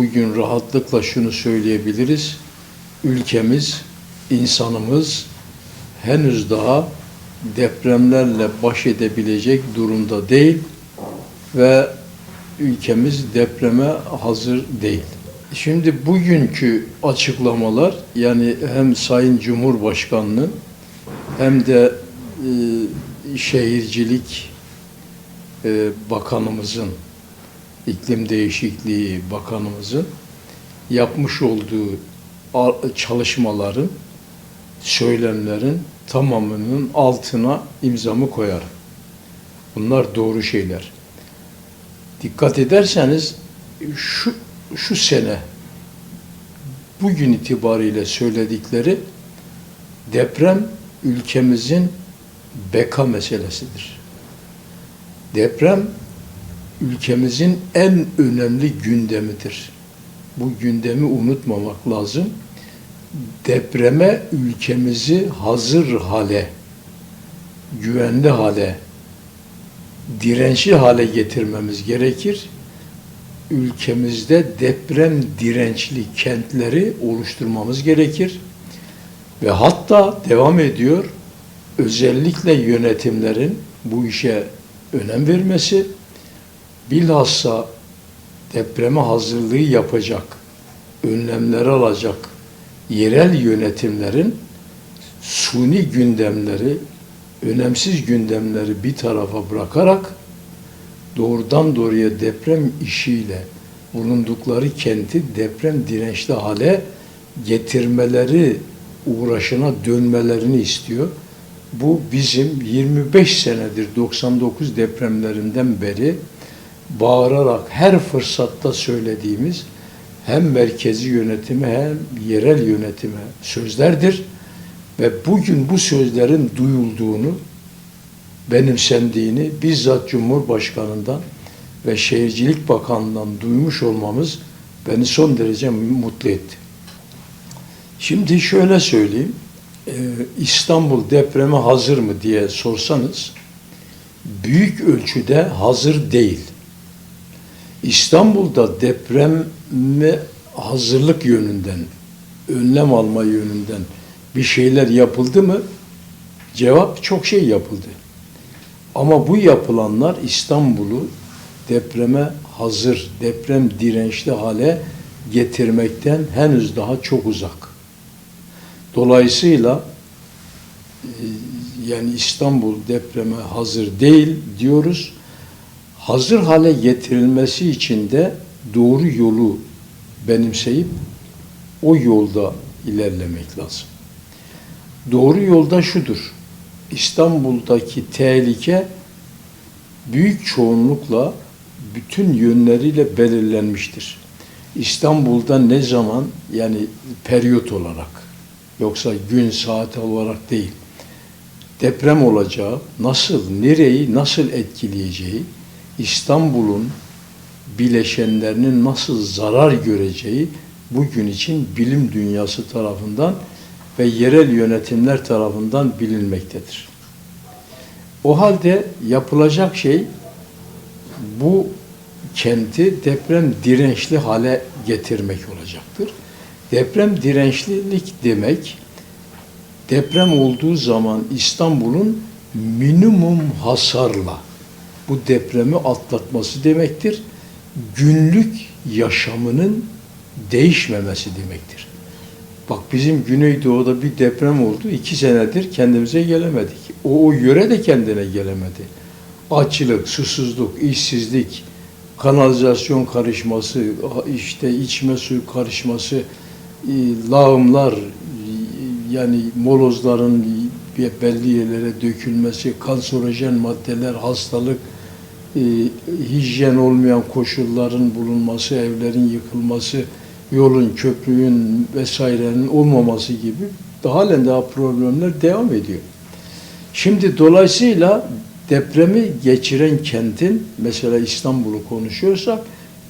bugün rahatlıkla şunu söyleyebiliriz. Ülkemiz, insanımız henüz daha depremlerle baş edebilecek durumda değil ve ülkemiz depreme hazır değil. Şimdi bugünkü açıklamalar yani hem Sayın Cumhurbaşkanı'nın hem de e, Şehircilik e, Bakanımızın, iklim değişikliği Bakanımızın yapmış olduğu çalışmaların, söylemlerin tamamının altına imzamı koyarım. Bunlar doğru şeyler. Dikkat ederseniz şu şu sene bugün itibariyle söyledikleri deprem ülkemizin beka meselesidir. Deprem ülkemizin en önemli gündemidir. Bu gündemi unutmamak lazım. Depreme ülkemizi hazır hale, güvenli hale, dirençli hale getirmemiz gerekir. Ülkemizde deprem dirençli kentleri oluşturmamız gerekir. Ve hatta devam ediyor, özellikle yönetimlerin bu işe önem vermesi, bilhassa depreme hazırlığı yapacak, önlemler alacak yerel yönetimlerin suni gündemleri, önemsiz gündemleri bir tarafa bırakarak doğrudan doğruya deprem işiyle bulundukları kenti deprem dirençli hale getirmeleri uğraşına dönmelerini istiyor. Bu bizim 25 senedir 99 depremlerinden beri bağırarak her fırsatta söylediğimiz hem merkezi yönetime hem yerel yönetime sözlerdir. Ve bugün bu sözlerin duyulduğunu, benimsendiğini bizzat Cumhurbaşkanı'ndan ve Şehircilik Bakanlığı'ndan duymuş olmamız beni son derece mutlu etti. Şimdi şöyle söyleyeyim, Ee, İstanbul depreme hazır mı diye sorsanız, büyük ölçüde hazır değil. İstanbul'da depreme hazırlık yönünden, önlem alma yönünden bir şeyler yapıldı mı? Cevap çok şey yapıldı. Ama bu yapılanlar İstanbul'u depreme hazır, deprem dirençli hale getirmekten henüz daha çok uzak. Dolayısıyla e, yani İstanbul depreme hazır değil diyoruz. Hazır hale getirilmesi için de doğru yolu benimseyip o yolda ilerlemek lazım. Doğru yolda şudur. İstanbul'daki tehlike büyük çoğunlukla bütün yönleriyle belirlenmiştir. İstanbul'da ne zaman yani periyot olarak yoksa gün saat olarak değil deprem olacağı, nasıl, nereyi nasıl etkileyeceği, İstanbul'un bileşenlerinin nasıl zarar göreceği bugün için bilim dünyası tarafından ve yerel yönetimler tarafından bilinmektedir. O halde yapılacak şey bu kenti deprem dirençli hale getirmek olacaktır. Deprem dirençlilik demek deprem olduğu zaman İstanbul'un minimum hasarla bu depremi atlatması demektir. Günlük yaşamının değişmemesi demektir. Bak bizim Güneydoğu'da bir deprem oldu. iki senedir kendimize gelemedik. O, o yöre de kendine gelemedi. Açlık, susuzluk, işsizlik, kanalizasyon karışması, işte içme suyu karışması, e, lağımlar, yani molozların belli yerlere dökülmesi, kanserojen maddeler, hastalık, e, hijyen olmayan koşulların bulunması, evlerin yıkılması, yolun, köprüğün vesairenin olmaması gibi halen daha problemler devam ediyor. Şimdi dolayısıyla depremi geçiren kentin, mesela İstanbul'u konuşuyorsak,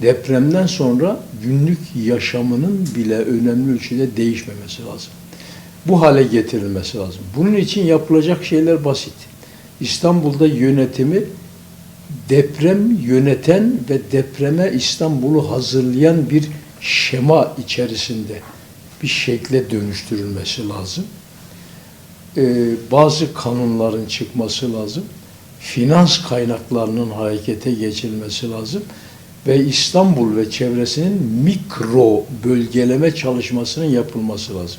depremden sonra günlük yaşamının bile önemli ölçüde değişmemesi lazım. Bu hale getirilmesi lazım. Bunun için yapılacak şeyler basit. İstanbul'da yönetimi deprem yöneten ve depreme İstanbul'u hazırlayan bir şema içerisinde bir şekle dönüştürülmesi lazım. Ee, bazı kanunların çıkması lazım. Finans kaynaklarının harekete geçirilmesi lazım. Ve İstanbul ve çevresinin mikro bölgeleme çalışmasının yapılması lazım.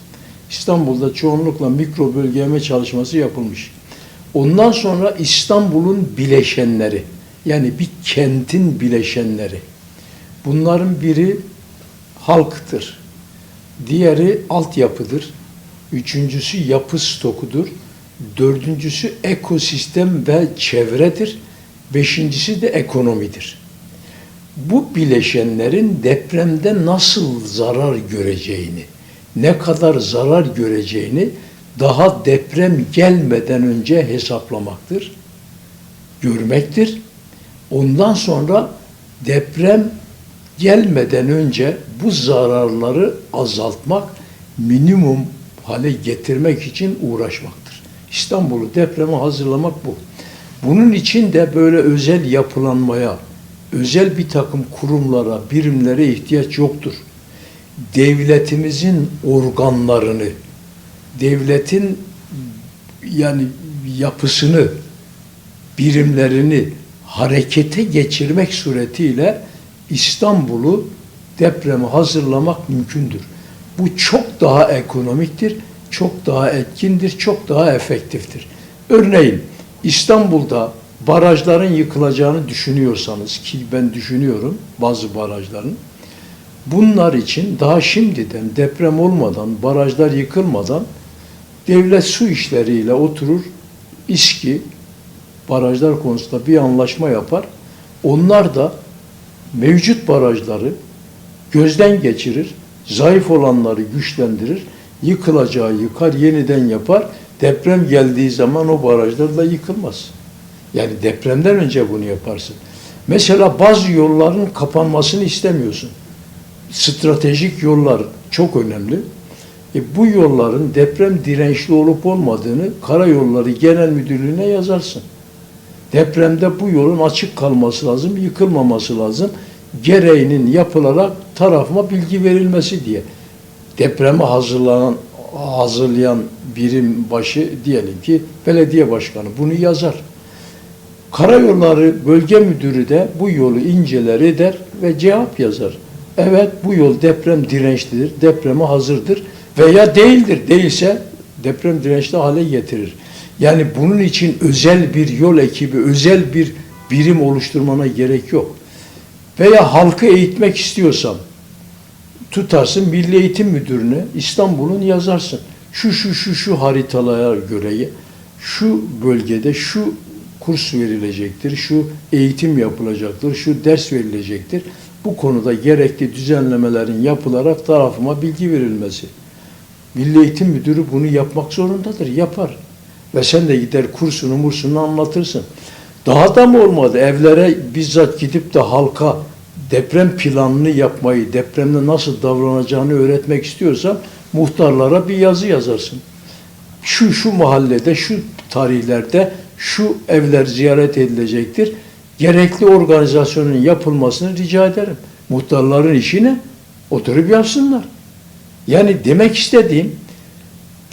İstanbul'da çoğunlukla mikro bölgeleme çalışması yapılmış. Ondan sonra İstanbul'un bileşenleri, yani bir kentin bileşenleri. Bunların biri halktır. Diğeri altyapıdır. Üçüncüsü yapı stokudur. Dördüncüsü ekosistem ve çevredir. Beşincisi de ekonomidir. Bu bileşenlerin depremde nasıl zarar göreceğini, ne kadar zarar göreceğini daha deprem gelmeden önce hesaplamaktır, görmektir. Ondan sonra deprem gelmeden önce bu zararları azaltmak, minimum hale getirmek için uğraşmaktır. İstanbul'u depreme hazırlamak bu. Bunun için de böyle özel yapılanmaya, özel bir takım kurumlara, birimlere ihtiyaç yoktur. Devletimizin organlarını, devletin yani yapısını, birimlerini harekete geçirmek suretiyle İstanbul'u depreme hazırlamak mümkündür. Bu çok daha ekonomiktir, çok daha etkindir, çok daha efektiftir. Örneğin İstanbul'da barajların yıkılacağını düşünüyorsanız ki ben düşünüyorum bazı barajların bunlar için daha şimdiden deprem olmadan, barajlar yıkılmadan devlet su işleriyle oturur, İSKİ barajlar konusunda bir anlaşma yapar. Onlar da mevcut barajları gözden geçirir, zayıf olanları güçlendirir, yıkılacağı yıkar, yeniden yapar. Deprem geldiği zaman o barajlar da yıkılmaz. Yani depremden önce bunu yaparsın. Mesela bazı yolların kapanmasını istemiyorsun. Stratejik yollar çok önemli. E bu yolların deprem dirençli olup olmadığını Karayolları Genel Müdürlüğü'ne yazarsın. Depremde bu yolun açık kalması lazım, yıkılmaması lazım. Gereğinin yapılarak tarafıma bilgi verilmesi diye. Depreme hazırlanan hazırlayan birim başı diyelim ki belediye başkanı bunu yazar. Karayolları Bölge Müdürü de bu yolu inceler eder ve cevap yazar. Evet bu yol deprem dirençlidir, depreme hazırdır veya değildir. Değilse deprem dirençli hale getirir. Yani bunun için özel bir yol ekibi, özel bir birim oluşturmana gerek yok. Veya halkı eğitmek istiyorsan tutarsın Milli Eğitim Müdürü'ne İstanbul'un yazarsın. Şu şu şu şu haritalara göre şu bölgede şu kurs verilecektir, şu eğitim yapılacaktır, şu ders verilecektir. Bu konuda gerekli düzenlemelerin yapılarak tarafıma bilgi verilmesi. Milli Eğitim Müdürü bunu yapmak zorundadır, yapar. Ve sen de gider kursunu mursunu anlatırsın. Daha da mı olmadı? Evlere bizzat gidip de halka deprem planını yapmayı, depremde nasıl davranacağını öğretmek istiyorsan muhtarlara bir yazı yazarsın. Şu şu mahallede, şu tarihlerde şu evler ziyaret edilecektir. Gerekli organizasyonun yapılmasını rica ederim. Muhtarların işini oturup yapsınlar. Yani demek istediğim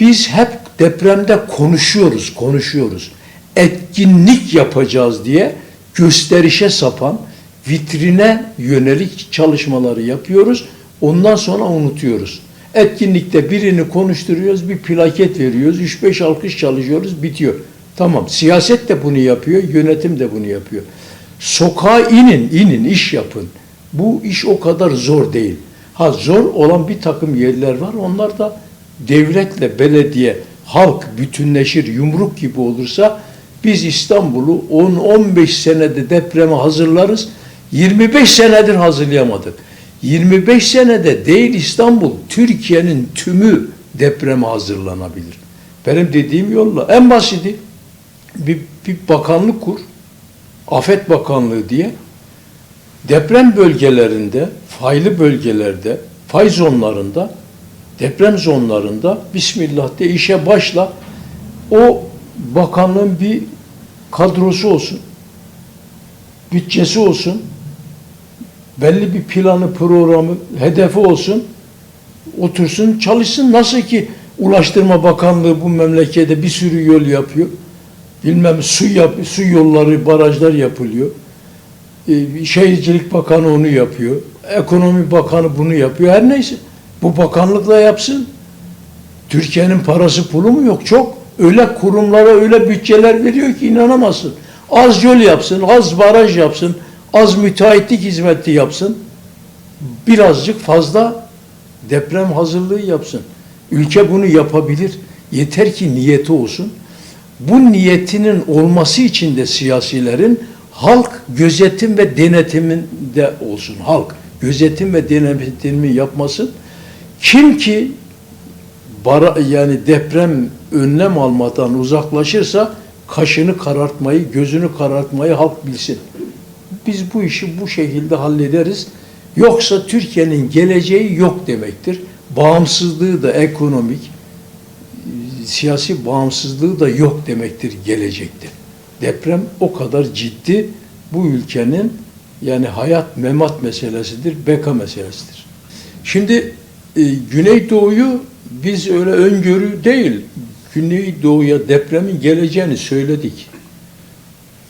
biz hep depremde konuşuyoruz, konuşuyoruz. Etkinlik yapacağız diye gösterişe sapan, vitrine yönelik çalışmaları yapıyoruz. Ondan sonra unutuyoruz. Etkinlikte birini konuşturuyoruz, bir plaket veriyoruz, 3-5 alkış çalışıyoruz, bitiyor. Tamam, siyaset de bunu yapıyor, yönetim de bunu yapıyor. Sokağa inin, inin, iş yapın. Bu iş o kadar zor değil. Ha zor olan bir takım yerler var, onlar da devletle belediye, halk bütünleşir, yumruk gibi olursa biz İstanbul'u 10-15 senede depreme hazırlarız. 25 senedir hazırlayamadık. 25 senede değil İstanbul, Türkiye'nin tümü depreme hazırlanabilir. Benim dediğim yolla en basiti bir, bir bakanlık kur, Afet Bakanlığı diye deprem bölgelerinde, faylı bölgelerde, fay zonlarında, deprem zonlarında Bismillah de işe başla. O bakanlığın bir kadrosu olsun, bütçesi olsun, belli bir planı, programı, hedefi olsun. Otursun, çalışsın. Nasıl ki Ulaştırma Bakanlığı bu memlekede bir sürü yol yapıyor. Bilmem su yap, su yolları, barajlar yapılıyor. Ee, Şehircilik Bakanı onu yapıyor. Ekonomi Bakanı bunu yapıyor. Her neyse. Bu bakanlıkla yapsın. Türkiye'nin parası pulu mu yok? Çok. Öyle kurumlara öyle bütçeler veriyor ki inanamazsın. Az yol yapsın, az baraj yapsın, az müteahhitlik hizmeti yapsın. Birazcık fazla deprem hazırlığı yapsın. Ülke bunu yapabilir. Yeter ki niyeti olsun. Bu niyetinin olması için de siyasilerin halk gözetim ve denetiminde olsun. Halk gözetim ve denetimi yapmasın. Kim ki bara, yani deprem önlem almadan uzaklaşırsa kaşını karartmayı, gözünü karartmayı halk bilsin. Biz bu işi bu şekilde hallederiz. Yoksa Türkiye'nin geleceği yok demektir. Bağımsızlığı da ekonomik, siyasi bağımsızlığı da yok demektir gelecekte. Deprem o kadar ciddi bu ülkenin yani hayat memat meselesidir, beka meselesidir. Şimdi e, Güneydoğu'yu biz öyle öngörü değil, Güneydoğu'ya depremin geleceğini söyledik.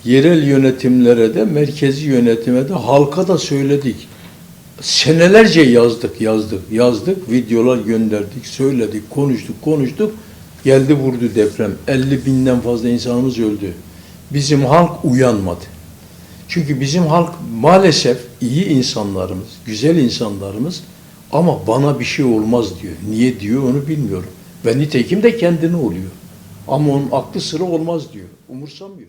Yerel yönetimlere de, merkezi yönetime de, halka da söyledik. Senelerce yazdık, yazdık, yazdık, videolar gönderdik, söyledik, konuştuk, konuştuk. Geldi vurdu deprem. 50 binden fazla insanımız öldü. Bizim halk uyanmadı. Çünkü bizim halk maalesef iyi insanlarımız, güzel insanlarımız ama bana bir şey olmaz diyor. Niye diyor onu bilmiyorum. Ve nitekim de kendine oluyor. Ama onun aklı sıra olmaz diyor. Umursamıyor.